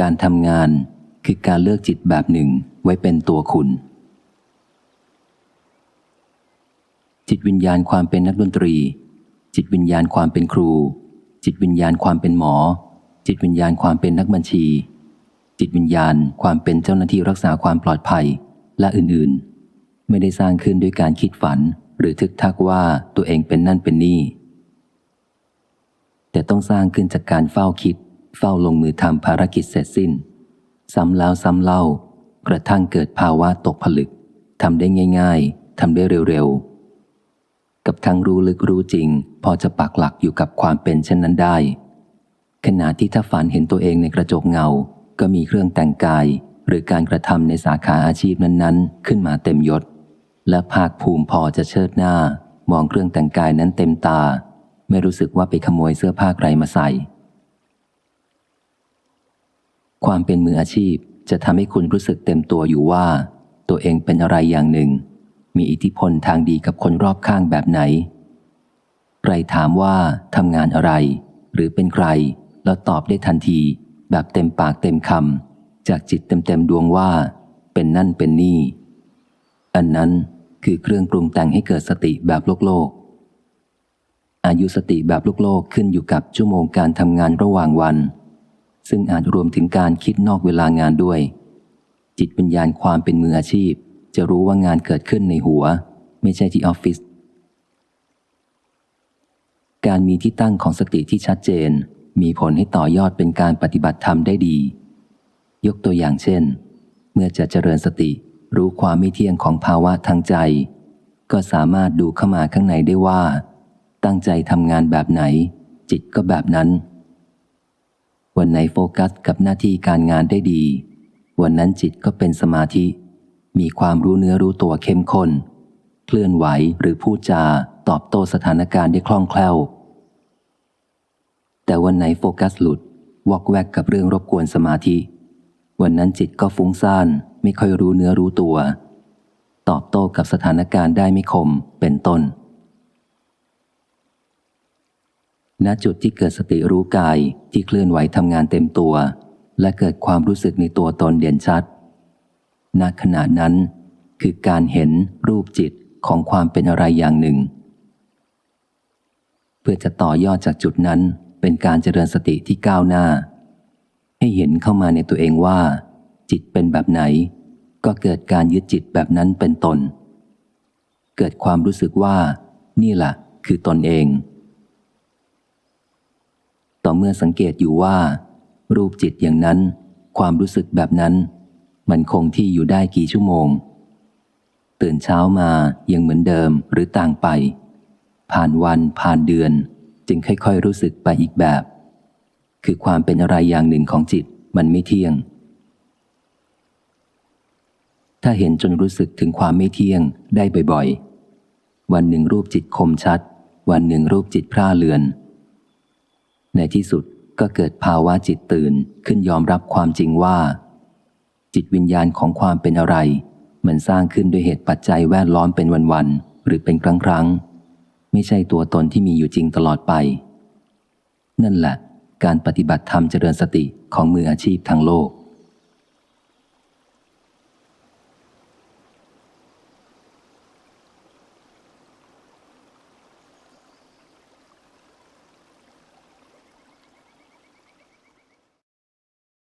การทำงานคือการเลือกจิตแบบหนึ่งไว้เป็นตัวคุณ จิตวิญญาณความเป็นนักดนตรี จิตวิญญาณความเป็นครู จิตวิญญาณความเป็นหมอ จิตวิญญาณความเป็นนักบัญชี จิตวิญญาณความเป็นเจ้าหน้าที่รักษาความปลอดภัยและอื่นๆ ไม่ได้สร้างขึ้นด้วยการคิดฝัน หรือทึกทักว่าตัวเองเป็นนั่นเป็นนี่ แต่ต้องสร้างขึ้นจากการเฝ้าคิด เฝ้าลงมือทำภารกิจเสร็จสิ้น ซ้ำแล้วซ้ำเล่า กระทั่งเกิดภาวะตกผลึกทำได้ง่าย ๆทำได้เร็วๆ กับทั้งรู้ลึกรู้จริง พอจะปักหลักอยู่กับความเป็นเช่นนั้นได้ ขณะที่ถ้าฝันเห็นตัวเองในกระจกเงา ก็มีเครื่องแต่งกาย หรือการกระทำในสาขาอาชีพนั้นๆ ขึ้นมาเต็มยศ และภาคภูมิพอจะเชิดหน้า มองเครื่องแต่งกายนั้นเต็มตา ไม่รู้สึกว่าไปขโมยเสื้อผ้าใครมาใส่ ความเป็นมืออาชีพจะทำให้คุณรู้สึกเต็มตัวอยู่ว่า ตัวเองเป็นอะไรอย่างหนึ่ง มีอิทธิพลทางดีกับคนรอบข้างแบบไหน ใครถามว่าทำงานอะไร หรือเป็นใคร แล้วตอบได้ทันที แบบเต็มปากเต็มคำจากจิตเต็มๆดวงว่า เป็นนั่นเป็นนี่ อันนั้นคือเครื่องปรุงแต่งให้เกิดสติแบบโลกโลก อายุสติแบบโลกโลกขึ้นอยู่กับชั่วโมงการทำงานระหว่างวัน ซึ่งอาจรวมถึงการคิดนอกเวลางานด้วย จิตวิญญาณความเป็นมืออาชีพ จะรู้ว่างานเกิดขึ้นในหัว ไม่ใช่ที่ออฟฟิศการมีที่ตั้งของสติที่ชัดเจน มีผลให้ต่อยอดเป็นการปฏิบัติธรรมได้ดี ยกตัวอย่างเช่น เมื่อจะเจริญสติรู้ความไม่เที่ยงของภาวะทางใจ ก็สามารถดูเข้ามาข้างในได้ว่า ตั้งใจทำงานแบบไหน จิตก็แบบนั้น วันไหนโฟกัสกับหน้าที่การงานได้ดี วันนั้นจิตก็เป็นสมาธิ มีความรู้เนื้อรู้ตัวเข้มข้น เคลื่อนไหวหรือพูดจาตอบโต้สถานการณ์ได้คล่องแคล่ว แต่วันไหนโฟกัสหลุดวอกแวกกับเรื่องรบกวนสมาธิ วันนั้นจิตก็ฟุ้งซ่านไม่ค่อยรู้เนื้อรู้ตัว ตอบโต้กับสถานการณ์ได้ไม่คมเป็นต้น ณจุดที่เกิดสติรู้กายที่เคลื่อนไหวทำงานเต็มตัว และเกิดความรู้สึกในตัวตนเด่นชัด ณขณะนั้น คือการเห็นรูปจิตของความเป็นอะไรอย่างหนึ่ง เพื่อจะต่อยอดจากจุดนั้นเป็นการเจริญสติที่ก้าวหน้า ให้เห็นเข้ามาในตัวเองว่า จิตเป็นแบบไหน ก็เกิดการยึดจิตแบบนั้นเป็นตน เกิดความรู้สึกว่า นี่แหละคือตนเอง เมื่อสังเกตอยู่ว่า รูปจิตอย่างนั้น ความรู้สึกแบบนั้น มันคงที่อยู่ได้กี่ชั่วโมง ตื่นเช้ามายังเหมือนเดิมหรือต่างไป ผ่านวันผ่านเดือน จึงค่อยๆรู้สึกไปอีกแบบ คือความเป็นอะไรอย่างหนึ่งของจิตมันไม่เที่ยง ถ้าเห็นจนรู้สึกถึงความไม่เที่ยงได้บ่อยๆ วันหนึ่งรูปจิตคมชัด วันหนึ่งรูปจิตพร่าเลือน ในที่สุดก็เกิดภาวะจิตตื่นขึ้นยอมรับความจริงว่า จิตวิญญาณของความเป็นอะไร มันสร้างขึ้นด้วยเหตุปัจจัยแวดล้อมเป็นวันๆหรือเป็นครั้งๆไม่ใช่ตัวตนที่มีอยู่จริงตลอดไป นั่นแหละ การปฏิบัติธรรมเจริญสติของมืออาชีพทางโลก